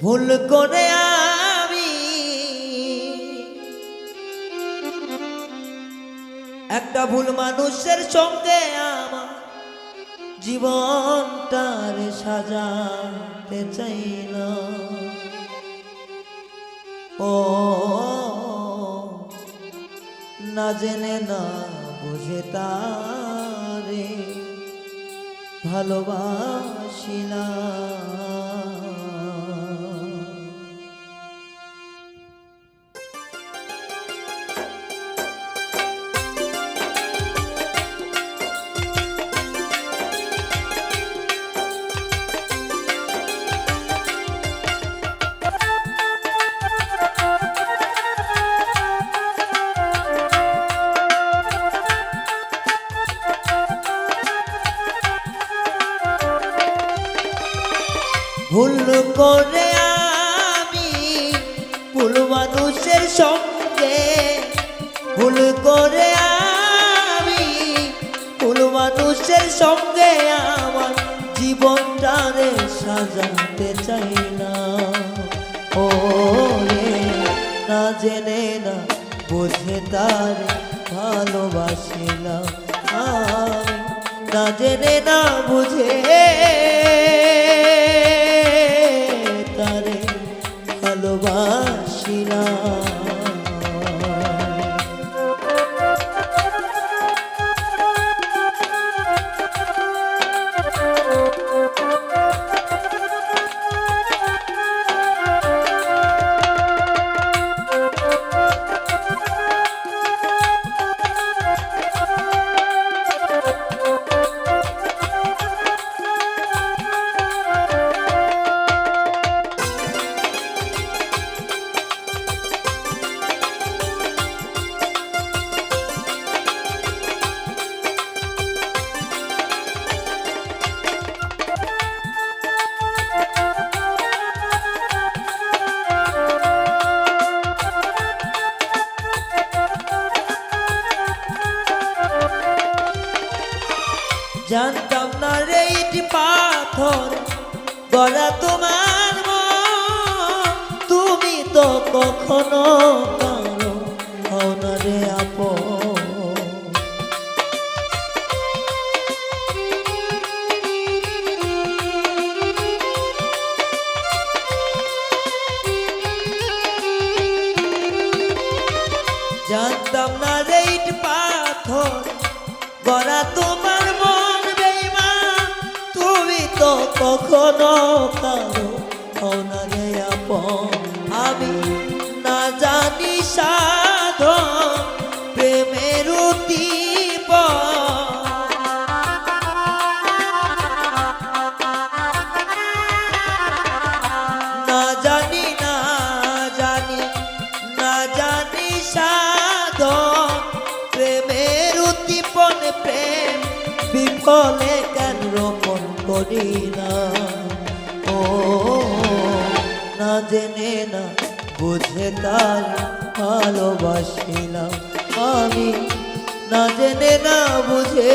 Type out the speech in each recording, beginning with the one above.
ভুল করে আমি একটা ভুল মানুষের সঙ্গে আমার জীবনটার সাজাতে চাইল ও, না জেনে না বুঝে তারে ভালোবাসিলাম করে আমি ভুল মানুষের সঙ্গে। ভুল করে আমি ভুল মানুষের সঙ্গে আমার জীবনটারে সাজাতে চাই না। ও রে, না জেনে না, বুঝে তার ভালোবাসিলাম না জেনে না, বুঝে ভালোবাসিলাম জানতাম না রে ইট পাথর গলা তোমার তুমি তো কখনো কারও হও না রে আপন। তো কখনো কারও হও না রে আপন আমি না জানি সাধন প্রেমের উদ্দীপ। না জানি না জানি না জানি সাধন প্রেমের উদ্দীপন, প্রেম বিফলে করি ও না জেনে না বুঝে তার ভালোবাসিলাম। আমি না জেনে না বুঝে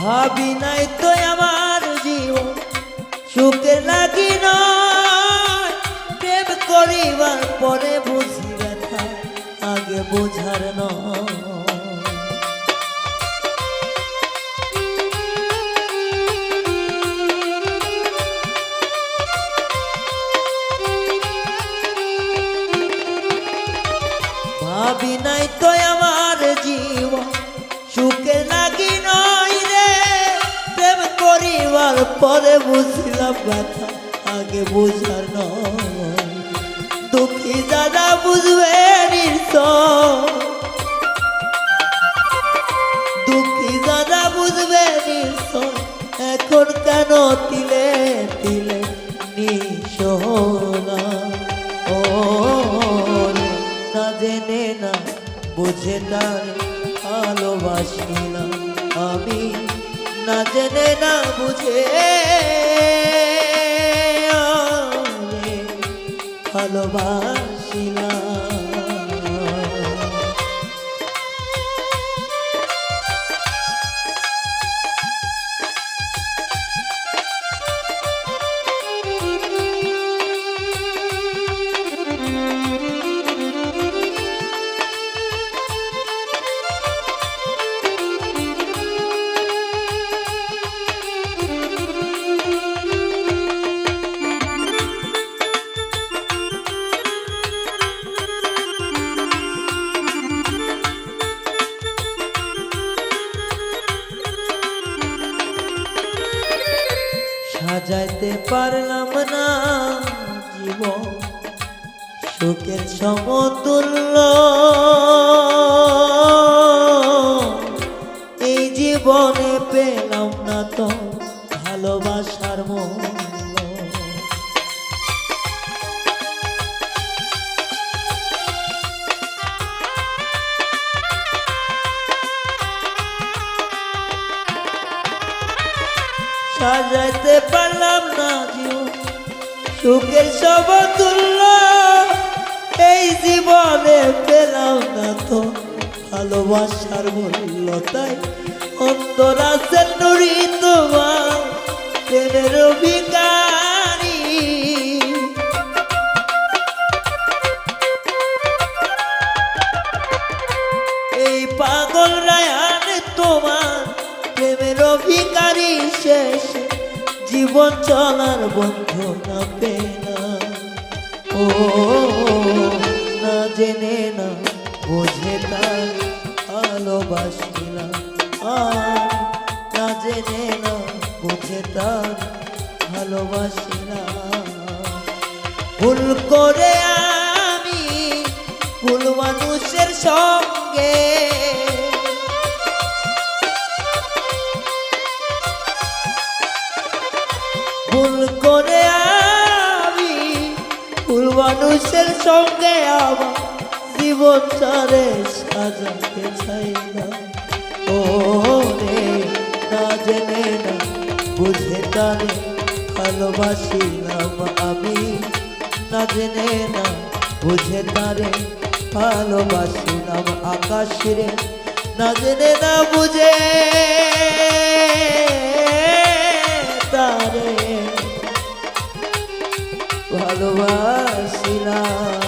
ভাবি নাই তো আমার জীবন সুখে লাগি নয়। করিবার পরে বুঝি ব্যথা, আগে বোঝার নয়। পরে বুঝলাম ব্যথা আগে বুঝার নয়। দুঃখী দাদা বুঝবে দুঃখী দাদা বুঝবে এখন কেন জেনে না বুঝে ভালোবাসি পারলাম না জীবন সুখের সমতুল্য। এই জীবনে পেলাম না তো ভালোবাসার মূল্য সাজাইতে পারলাম না জীবন সুখের সমতুল্য এই জীবনে পেলাম না তো ভালোবাসার মূল্য তাই অন্তর আছে নুরি তোমার অভিকারী জীবন চলার বন্ধু না। পেনা ও, না জেনে না, বুঝে তার ভালোবাসি না। না জেনে না, বুঝে তার ভালোবাসি না। ভুল করে আমি ভুল মানুষের সঙ্গে মানুষের সঙ্গে আমার জীবন চারে সাজাতে চাই না। ও রে, না জেনে না, বুঝে তারে ভালোবাসিলাম আমি। না জেনে না, বুঝে তারে ভালোবাসিলাম আকাশ। রে না জেনে না, বুঝে তারে। ভালোবাসিলাম